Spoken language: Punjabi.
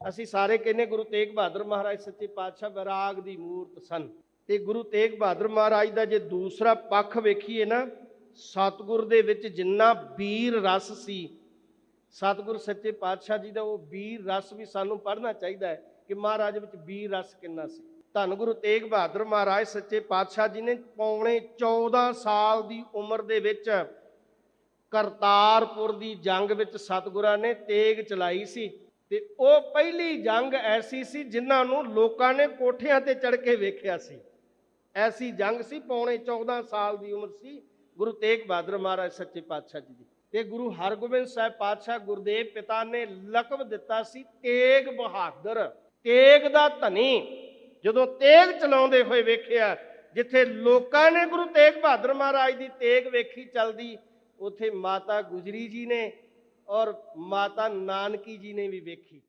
ਅਸੀਂ ਸਾਰੇ ਕਹਿੰਦੇ ਗੁਰੂ ਤੇਗ ਬਹਾਦਰ ਮਹਾਰਾਜ ਸੱਚੇ ਪਾਤਸ਼ਾਹ ਵਿਰਾਗ ਦੀ ਮੂਰਤ ਸਨ। ਤੇ ਗੁਰੂ ਤੇਗ ਬਹਾਦਰ ਮਹਾਰਾਜ ਦਾ ਜੇ ਦੂਸਰਾ ਪੱਖ ਵੇਖੀਏ ਨਾ, ਸਤਿਗੁਰ ਦੇ ਵਿੱਚ ਜਿੰਨਾ ਵੀਰ ਰਸ ਸੀ, ਸਤਿਗੁਰ ਸੱਚੇ ਪਾਤਸ਼ਾਹ ਜੀ ਦਾ ਉਹ ਵੀਰ ਰਸ ਵੀ ਸਾਨੂੰ ਪੜ੍ਹਨਾ ਚਾਹੀਦਾ ਹੈ ਕਿ ਮਹਾਰਾਜ ਵਿੱਚ ਵੀਰ ਰਸ ਕਿੰਨਾ ਸੀ। ਧੰਨ ਗੁਰੂ ਤੇਗ ਬਹਾਦਰ ਮਹਾਰਾਜ ਸੱਚੇ ਪਾਤਸ਼ਾਹ ਜੀ ਨੇ ਪੌਣੇ 14 ਸਾਲ ਦੀ ਉਮਰ ਦੇ ਵਿੱਚ ਕਰਤਾਰਪੁਰ ਦੀ ਜੰਗ ਵਿੱਚ ਸਤਿਗੁਰਾਂ ਨੇ ਤੇਗ ਚਲਾਈ ਸੀ। ਤੇ ਉਹ ਪਹਿਲੀ ਜੰਗ ਐਸੀ ਸੀ ਜਿਨ੍ਹਾਂ ਨੂੰ ਲੋਕਾਂ ਨੇ ਕੋਠਿਆਂ ਤੇ ਚੜ ਕੇ ਵੇਖਿਆ ਸੀ। ਐਸੀ ਜੰਗ ਸੀ, ਪੌਣੇ 14 ਸਾਲ ਦੀ ਉਮਰ ਸੀ, ਗੁਰੂ ਤੇਗ ਬਹਾਦਰ ਮਹਾਰਾਜ ਸੱਚੇ ਪਾਤਸ਼ਾਹ ਜੀ ਦੀ। ਤੇ ਗੁਰੂ ਹਰਗੋਬਿੰਦ ਸਾਹਿਬ ਪਾਤਸ਼ਾਹ ਗੁਰਦੇਵ ਪਿਤਾ ਨੇ ਲਕਬ ਦਿੱਤਾ ਸੀ ਤੇਗ ਬਹਾਦਰ। ਤੇਗ ਦਾ ਧਨੀ ਜਦੋਂ ਤੇਗ ਚਲਾਉਂਦੇ ਹੋਏ ਵੇਖਿਆ, ਜਿੱਥੇ ਲੋਕਾਂ ਨੇ ਗੁਰੂ ਤੇਗ ਬਹਾਦਰ ਮਹਾਰਾਜ ਦੀ ਤੇਗ ਵੇਖੀ ਚੱਲਦੀ, ਉਥੇ ਮਾਤਾ ਗੁਜਰੀ ਜੀ ਨੇ ਔਰ ਮਾਤਾ ਨਾਨਕੀ ਜੀ ਨੇ ਵੀ ਵੇਖੀ।